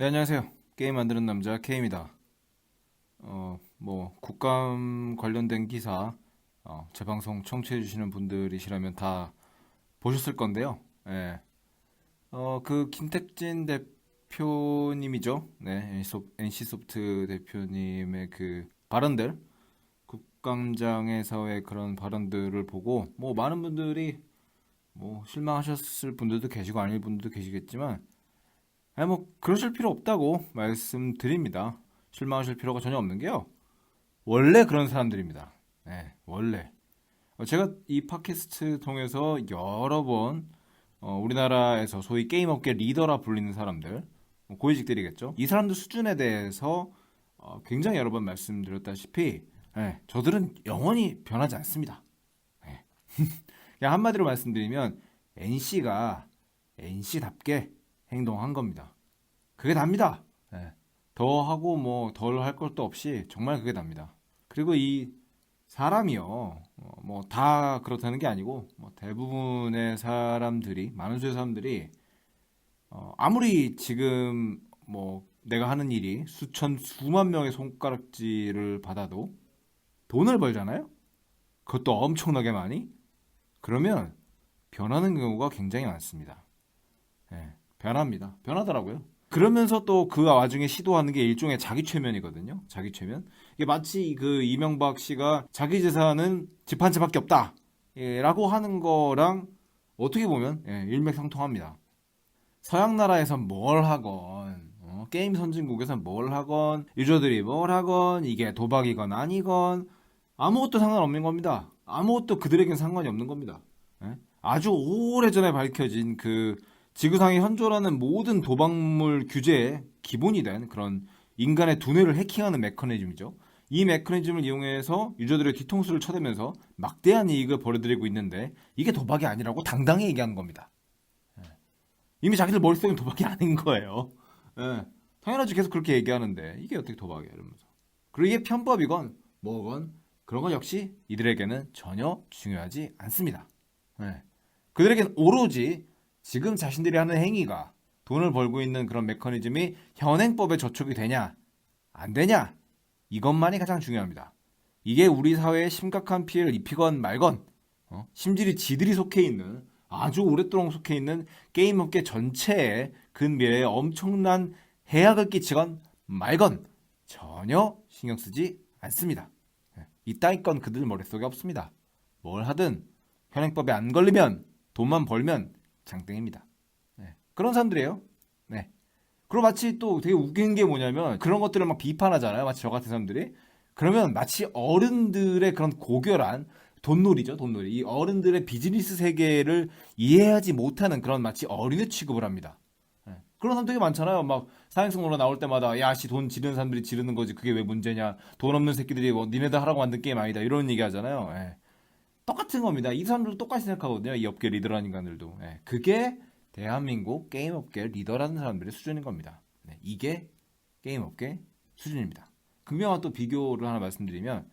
네, 안녕하세요. 게임 만드는 남자 K입니다. 어, 뭐, 국감 관련된 기사, 어, 제 방송 청취해 주시는 분들이시라면 다 보셨을 건데요. 예. 어, 그, 김택진 대표님이죠. 네, NC소프- NC소프트 대표님의 그 발언들, 국감장에서의 그런 발언들을 보고, 뭐, 많은 분들이 뭐, 실망하셨을 분들도 계시고 아닐 분들도 계시겠지만, 아니 뭐 그러실 필요 없다고 말씀드립니다. 실망하실 필요가 전혀 없는 게요. 원래 그런 사람들입니다. 네, 원래. 어, 제가 이 팟캐스트 통해서 여러 번 어, 우리나라에서 소위 게임 업계 리더라 불리는 사람들, 뭐 고위직들이겠죠. 이 사람들 수준에 대해서 어, 굉장히 여러 번 말씀드렸다시피, 네, 저들은 영원히 변하지 않습니다. 네. 한마디로 말씀드리면 NC가 NC답게 행동한 겁니다. 그게 답니다. 예. 더 하고 뭐 덜 할 것도 없이 정말 그게 답니다. 그리고 이 사람이요, 어, 뭐다 그렇다는 게 아니고 뭐 대부분의 사람들이 많은 수의 사람들이 어, 아무리 지금 뭐 내가 하는 일이 수천 수만 명의 손가락질을 받아도 돈을 벌잖아요. 그것도 엄청나게 많이. 그러면 변하는 경우가 굉장히 많습니다. 예. 변합니다. 변하더라고요. 그러면서 또 그 와중에 시도하는 게 일종의 자기 최면이거든요. 자기 최면. 이게 마치 그 이명박 씨가 자기 재산은 집 한 채밖에 없다. 예, 라고 하는 거랑 어떻게 보면 예, 일맥상통합니다. 서양 나라에서 뭘 하건 어, 게임 선진국에서 뭘 하건 유저들이 뭘 하건 이게 도박이건 아니건 아무것도 상관없는 겁니다. 아무것도 그들에겐 상관이 없는 겁니다. 예? 아주 오래전에 밝혀진 그 지구상에 현존하는 모든 도박물 규제의 기본이 된 그런 인간의 두뇌를 해킹하는 메커니즘이죠. 이 메커니즘을 이용해서 유저들의 뒤통수를 쳐대면서 막대한 이익을 벌어들이고 있는데 이게 도박이 아니라고 당당히 얘기하는 겁니다. 예. 이미 자기들 머릿속엔 도박이 아닌 거예요. 예. 당연하지 계속 그렇게 얘기하는데 이게 어떻게 도박이야 이러면서. 그리고 이게 편법이건 뭐건 그런 건 역시 이들에게는 전혀 중요하지 않습니다. 예. 그들에겐 오로지 지금 자신들이 하는 행위가 돈을 벌고 있는 그런 메커니즘이 현행법에 저촉이 되냐, 안 되냐, 이것만이 가장 중요합니다. 이게 우리 사회에 심각한 피해를 입히건 말건, 어? 심지리 지들이 속해 있는, 아주 오랫동안 속해 있는 게임업계 전체에 근미래에 엄청난 해악을 끼치건 말건, 전혀 신경 쓰지 않습니다. 예. 이따위 건 그들 머릿속에 없습니다. 뭘 하든 현행법에 안 걸리면 돈만 벌면 장땡입니다. 네. 그런 사람들이에요. 네. 그리고 마치 또 되게 웃긴 게 뭐냐면 그런 것들을 막 비판하잖아요. 마치 저 같은 사람들이. 그러면 마치 어른들의 그런 고결한 돈놀이죠, 돈놀이. 이 어른들의 비즈니스 세계를 이해하지 못하는 그런 마치 어린애 취급을 합니다. 네. 그런 사람 되게 많잖아요. 막 사행성으로 나올 때마다 야 씨 돈 지르는 사람들이 지르는 거지 그게 왜 문제냐. 돈 없는 새끼들이 뭐 니네들 하라고 만든 게임 아니다. 이런 얘기 하잖아요. 예. 똑같은 겁니다. 이 사람들도 똑같이 생각하거든요. 이 업계 리더라는 인간들도. 예, 그게 대한민국 게임 업계 리더라는 사람들의 수준인 겁니다. 네, 이게 게임 업계 수준입니다. 극명한 또 비교를 하나 말씀드리면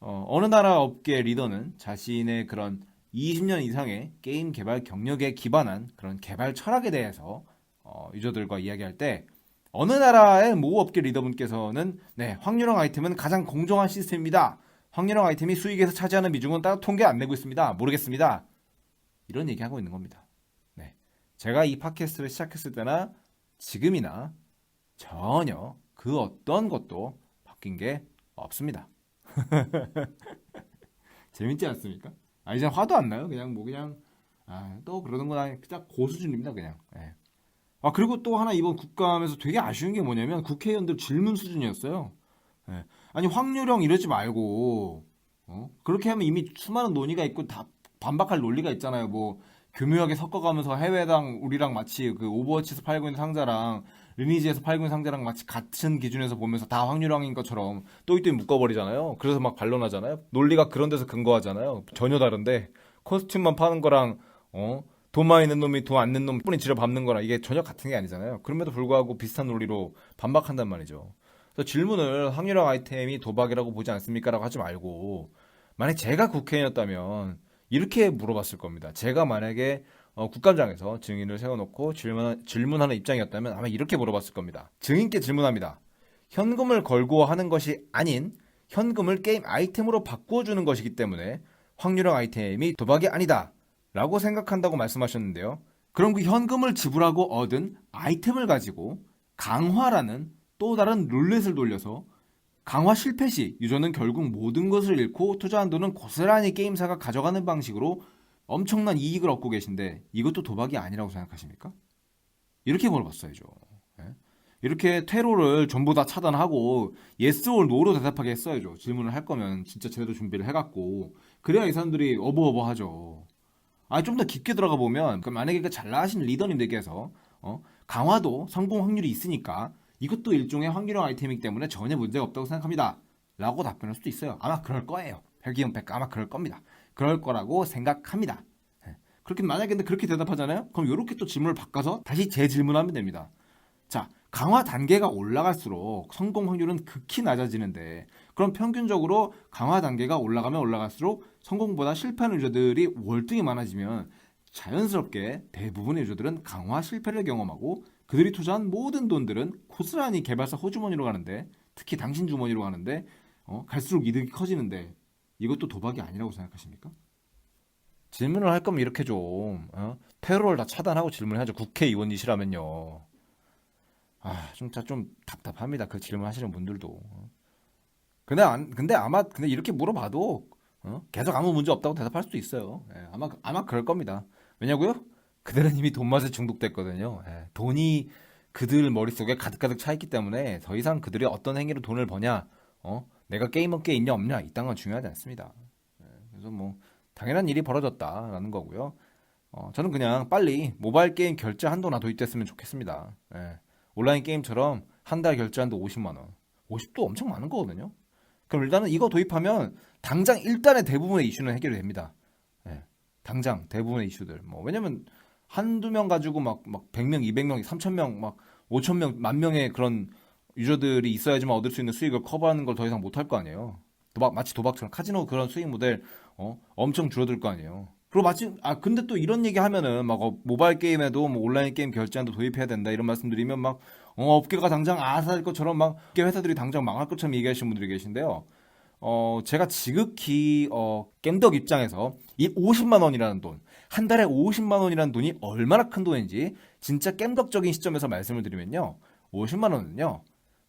어, 느 나라 업계 리더는 자신의 그런 20년 이상의 게임 개발 경력에 기반한 그런 개발 철학에 대해서 어, 유저들과 이야기할 때 어느 나라의 모 업계 리더분께서는 네, 확률형 아이템은 가장 공정한 시스템입니다. 확률형 아이템이 수익에서 차지하는 비중은 따로 통계 안 내고 있습니다. 모르겠습니다. 이런 얘기하고 있는 겁니다. 네. 제가 이 팟캐스트를 시작했을 때나 지금이나 전혀 그 어떤 것도 바뀐 게 없습니다. 재밌지 않습니까? 아, 이제 화도 안 나요. 그냥 뭐 그냥 아, 또 그러는구나. 그냥 고수준입니다. 그냥. 예. 아, 그리고 또 하나 이번 국감에서 되게 아쉬운 게 뭐냐면 국회의원들 질문 수준이었어요. 예. 아니 확률형 이러지 말고 어? 그렇게 하면 이미 수많은 논의가 있고 다 반박할 논리가 있잖아요. 뭐 교묘하게 섞어가면서 해외랑 우리랑 마치 그 오버워치에서 팔고 있는 상자랑 리니지에서 팔고 있는 상자랑 마치 같은 기준에서 보면서 다 확률형인 것처럼 또이또이 묶어버리잖아요. 그래서 막 반론하잖아요. 논리가 그런 데서 근거하잖아요. 전혀 다른데 코스튬만 파는 거랑 어? 돈 많이 낸 놈이 돈 안 낸놈 뿌리 지려 밟는 거랑 이게 전혀 같은 게 아니잖아요. 그럼에도 불구하고 비슷한 논리로 반박한단 말이죠. 질문을 확률형 아이템이 도박이라고 보지 않습니까? 라고 하지 말고 만약 제가 국회의원이었다면 이렇게 물어봤을 겁니다. 제가 만약에 어, 국감장에서 증인을 세워놓고 질문, 질문하는 입장이었다면 아마 이렇게 물어봤을 겁니다. 증인께 질문합니다. 현금을 걸고 하는 것이 아닌 현금을 게임 아이템으로 바꾸어주는 것이기 때문에 확률형 아이템이 도박이 아니다. 라고 생각한다고 말씀하셨는데요. 그럼 그 현금을 지불하고 얻은 아이템을 가지고 강화라는 또 다른 룰렛을 돌려서 강화 실패 시 유저는 결국 모든 것을 잃고 투자한 돈은 고스란히 게임사가 가져가는 방식으로 엄청난 이익을 얻고 계신데 이것도 도박이 아니라고 생각하십니까? 이렇게 물어봤어야죠. 예? 이렇게 퇴로를 전부 다 차단하고 yes or no로 대답하게 했어야죠. 질문을 할 거면 진짜 제대로 준비를 해갖고 그래야 이 사람들이 어버어버하죠. 아 좀 더 깊게 들어가 보면 그 만약에 그 잘나신 리더님들께서 어, 강화도 성공 확률이 있으니까 이것도 일종의 확률형 아이템이기 때문에 전혀 문제가 없다고 생각합니다. 라고 답변할 수도 있어요. 아마 그럴 거예요. 백이형100 아마 그럴 겁니다. 그럴 거라고 생각합니다. 예. 그렇게 만약에 근데 그렇게 대답하잖아요? 그럼 이렇게 또 질문을 바꿔서 다시 재질문하면 됩니다. 자, 강화 단계가 올라갈수록 성공 확률은 극히 낮아지는데 그럼 평균적으로 강화 단계가 올라가면 올라갈수록 성공보다 실패하는 유저들이 월등히 많아지면 자연스럽게 대부분의 유저들은 강화 실패를 경험하고 그들이 투자한 모든 돈들은 고스란히 개발사 호주머니로 가는데 특히 당신 주머니로 가는데 어, 갈수록 이득이 커지는데 이것도 도박이 아니라고 생각하십니까? 질문을 할 거면 이렇게 좀 어? 테러를 다 차단하고 질문해야죠. 국회의원이시라면요. 아, 진짜 좀 답답합니다. 그 질문하시는 분들도. 근데 안, 근데 아마 근데 이렇게 물어봐도 어? 계속 아무 문제 없다고 대답할 수도 있어요. 예, 아마 아마 그럴 겁니다. 왜냐고요? 그들은 이미 돈 맛에 중독됐거든요. 예, 돈이 그들 머릿속에 가득가득 차 있기 때문에 더 이상 그들이 어떤 행위로 돈을 버냐, 어? 내가 게임 업계에 있냐 없냐 이딴 건 중요하지 않습니다. 예, 그래서 뭐 당연한 일이 벌어졌다라는 거고요. 어, 저는 그냥 빨리 모바일 게임 결제 한도나 도입됐으면 좋겠습니다. 예, 온라인 게임처럼 한 달 결제 한도 50만 원. 50도 엄청 많은 거거든요. 그럼 일단은 이거 도입하면 당장 일단의 대부분의 이슈는 해결이 됩니다. 예, 당장 대부분의 이슈들. 뭐 왜냐면 한두 명 가지고 막, 막 100명, 200명, 3000명, 막 5000명, 만 명의 그런 유저들이 있어야지만 얻을 수 있는 수익을 커버하는 걸 더 이상 못 할 거 아니에요. 도박, 마치 도박처럼 카지노 그런 수익 모델, 어, 엄청 줄어들 거 아니에요. 그리고 마치, 아, 근데 또 이런 얘기 하면은 막 어, 모바일 게임에도 뭐 온라인 게임 결제한도 도입해야 된다 이런 말씀 드리면 막, 어, 업계가 당장 아사할 것처럼 막, 업계 회사들이 당장 망할 것처럼 얘기하시는 분들이 계신데요. 어, 제가 지극히, 어, 겜덕 입장에서 이 50만 원이라는 돈, 한 달에 50만 원이라는 돈이 얼마나 큰 돈인지 진짜 겜덕적인 시점에서 말씀을 드리면요. 50만 원은요.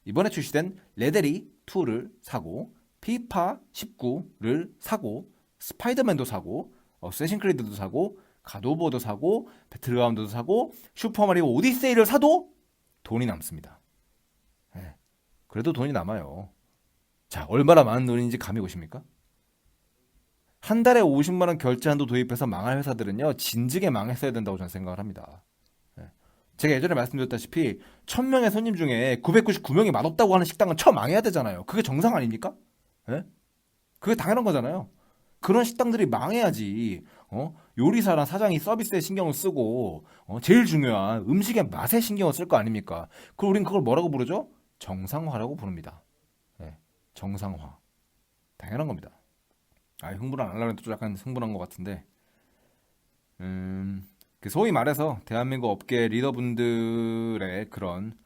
이번에 출시된 레데리 2를 사고 피파 19를 사고 스파이더맨도 사고 어쌔신 크리드도 사고 가도버도 사고 배틀그라운드도 사고 슈퍼마리오 오디세이를 사도 돈이 남습니다. 예. 그래도 돈이 남아요. 자, 얼마나 많은 돈인지 감이 오십니까? 한 달에 50만 원 결제 한도 도입해서 망할 회사들은요 진즉에 망했어야 된다고 저는 생각을 합니다. 예. 제가 예전에 말씀드렸다시피 1000명의 손님 중에 999명이 맛없다고 하는 식당은 처 망해야 되잖아요. 그게 정상 아닙니까? 예? 그게 당연한 거잖아요. 그런 식당들이 망해야지 어? 요리사랑 사장이 서비스에 신경을 쓰고 어? 제일 중요한 음식의 맛에 신경을 쓸 거 아닙니까? 그럼 우린 그걸 뭐라고 부르죠? 정상화라고 부릅니다. 예. 정상화. 당연한 겁니다. 아, 흥분 안 하려고 좀 약간 흥분한 것 같은데. 음, 그 소위 말해서 대한민국 업계 리더분들의 그런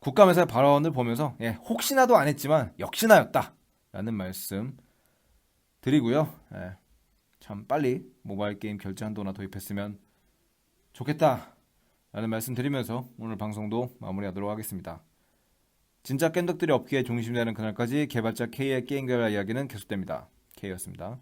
국감에서의 발언을 보면서 예, 혹시나도 안 했지만 역시나였다 라는 말씀 드리고요. 예, 참 빨리 모바일 게임 결제 한도나 도입했으면 좋겠다 라는 말씀 드리면서 오늘 방송도 마무리하도록 하겠습니다. 진짜 깬덕들이 업계에 중심되는 그날까지 개발자 K의 게임 개발 이야기는 계속됩니다. K였습니다.